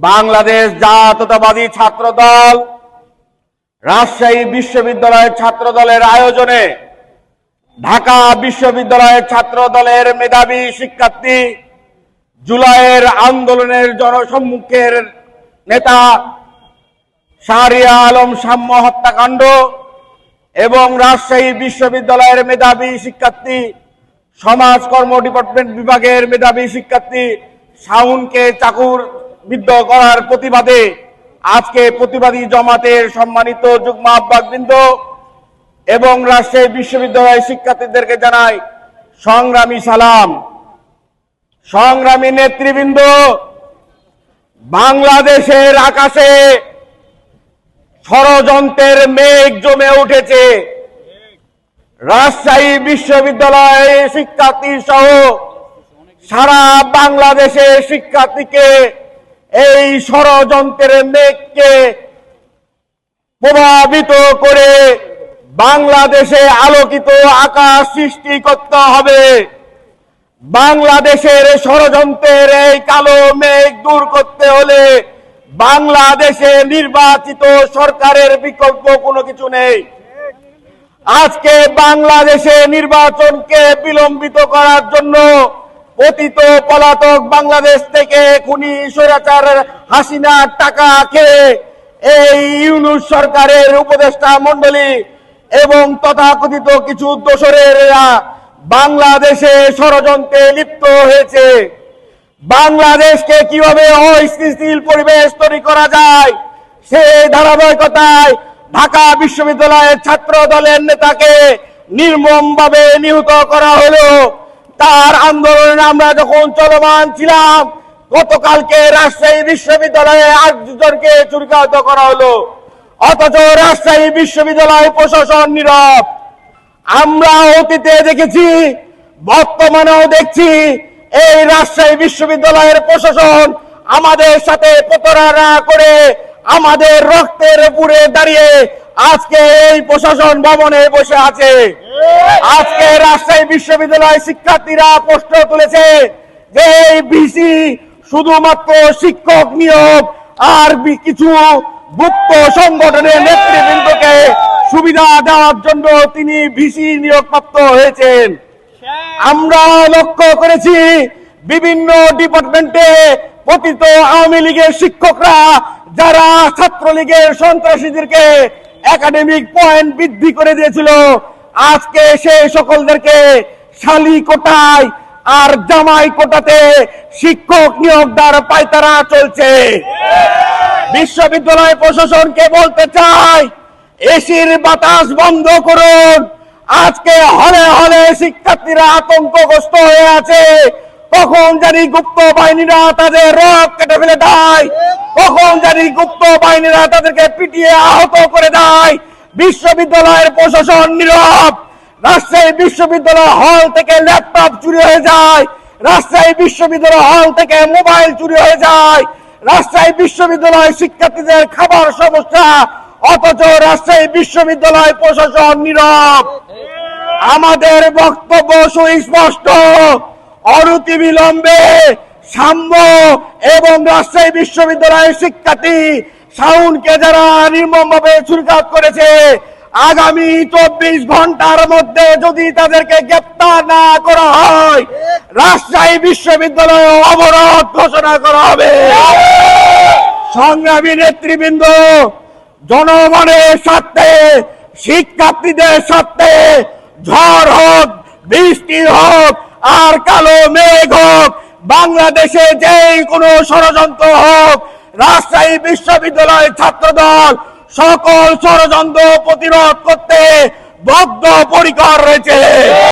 বাংলাদেশ জাতীয়তাবাদী ছাত্র দল রাজশাহী বিশ্ববিদ্যালয়ের ছাত্র দলের আয়োজনে ঢাকা বিশ্ববিদ্যালয়ের ছাত্র দলের মেধাবী শিক্ষার্থী জুলাইয়ের আন্দোলনের জনসম্মুখের নেতা শাহরিয়া আলম সাম্য হত্যাকাণ্ড এবং রাজশাহী বিশ্ববিদ্যালয়ের মেধাবী শিক্ষার্থী সমাজ কর্ম ডিপার্টমেন্ট বিভাগের মেধাবী শিক্ষার্থী শাউনকে চাকুর বিদ্ধ করার প্রতিবাদে আজকে প্রতিবাদী জমাতের সম্মানিত যুগ্ম আহ্বায়কবৃন্দ এবং রাজশাহী বিশ্ববিদ্যালয়ের শিক্ষার্থীদেরকে জানাই সংগ্রামী সালাম। সংগ্রামী নেতৃবৃন্দ, বাংলাদেশের আকাশে ষড়যন্ত্রের মেঘ জমে উঠেছে। রাজশাহী বিশ্ববিদ্যালয়ে শিক্ষার্থী সহ সারা বাংলাদেশের শিক্ষার্থীকে এই ষড়যন্ত্রের মেঘকে প্রভাবিত করে বাংলাদেশে আলোকিত আকাশ সৃষ্টি করতে হবে। বাংলাদেশের ষড়যন্ত্রের এই কালো মেঘ দূর করতে হলে বাংলাদেশে নির্বাচিত সরকারের বিকল্প কোনো কিছু নেই। আজকে বাংলাদেশে নির্বাচনকে বিলম্বিত করার জন্য পতিত পলাতক বাংলাদেশ থেকে খুনি স্বৈরাচার হাসিনার টাকা খেয়ে এই ইউনুস সরকারের উপদেষ্টা মন্ডলী এবং তথাকথিত কিছু দোসরেরা বাংলাদেশে ষড়যন্ত্রে লিপ্ত হয়েছে। বাংলাদেশকে কীভাবে অস্থিতিশীল পরিবেশ তৈরি করা যায় সেই ধারাবাহিকতায় ঢাকা বিশ্ববিদ্যালয়ের ছাত্র দলের নেতাকে নির্মম ভাবে নিহত করা হলো। তার আন্দোলনে আমরা যখন চলমান ছিলাম, গতকালকে রাজশাহী বিশ্ববিদ্যালয়ে আটজনকে চুরিকাহত করা হলো। অথচ রাজশাহী বিশ্ববিদ্যালয় প্রশাসন নীরব। আমরা অতীতে দেখেছি, বর্তমানেও দেখছি, এই রাজশাহী বিশ্ববিদ্যালয়ের প্রশাসন আমাদের সাথে প্রতারণা করে আমাদের রক্তের উপরে দাঁড়িয়ে আজকে এই প্রশাসন ভবনে বসে আছে। আজকে রাজশাহী বিশ্ববিদ্যালয় শিক্ষার্থীরা প্রশ্ন তুলেছে যে এই বিসি শুধুমাত্র শিক্ষক নিয়োগ আর কিছু গুপ্ত সংগঠনের নেতৃবৃন্দকে সুবিধা দেওয়ার জন্য তিনি ভিসি নিয়োগপ্রাপ্ত হয়েছেন। আমরা লক্ষ্য করেছি বিভিন্ন ডিপার্টমেন্টে পতিত আওয়ামী লীগের শিক্ষকরা যারা ছাত্রলীগের সন্ত্রাসীদেরকে একাডেমিক পয়েন্ট বৃদ্ধি করে দিয়েছিল, আজকে সেই সকলদেরকে শালি কোটায় আর জামাই কোটাতে শিক্ষক নিয়োগ দ্বার পায়তারা চলছে। বিশ্ববিদ্যালয় প্রশাসনকে বলতে চাই, এসির বাতাস বন্ধ করুন। আজকে হলে হলে শিক্ষার্থীরা আতঙ্কগ্রস্ত হয়ে আছে। কখন জানি গুপ্ত বাহিনীরা তাদের রক কেটে ফেলে দেয়? কখন জানি গুপ্ত বাহিনীরা তাদেরকে পিটিয়ে আহত করে দেয়? বিশ্ববিদ্যালয়ের প্রশাসন নীরব। রাজশাহী বিশ্ববিদ্যালয় হল থেকে ল্যাপটপ চুরি হয়ে যায়। রাজশাহী বিশ্ববিদ্যালয় হল থেকে মোবাইল চুরি হয়ে যায়। রাজশাহী বিশ্ববিদ্যালয় শিক্ষার্থীদের খাবার সমস্যা। অথচ রাজশাহী বিশ্ববিদ্যালয় প্রশাসন নীরব। আমাদের বক্তব্য সুস্পষ্ট। অনতি বিলম্বে সাম্য এবং রাজশাহী বিশ্ববিদ্যালয়ের শিক্ষার্থী শাউনকে যারা নির্মম ভাবে ছুরিকাত করেছে, আগামী চব্বিশ ঘণ্টার মধ্যে যদি তাদেরকে গ্রেপ্তার না করা হয়, রাজশাহী বিশ্ববিদ্যালয়ে অবরোধ ঘোষণা করা হবে। সংগ্রামী নেতৃবৃন্দ, জনগণের স্বার্থে, শিক্ষার্থীদের স্বার্থে ঝড় হোক বৃষ্টি হোক আর কালো মেঘ হোক, বাংলাদেশে যেই কোনো ষড়যন্ত্র হোক, রাজশাহী বিশ্ববিদ্যালয় ছাত্রদল সকল ষড়যন্ত্র প্রতিরোধ করতে বদ্ধ পরিকর রয়েছে।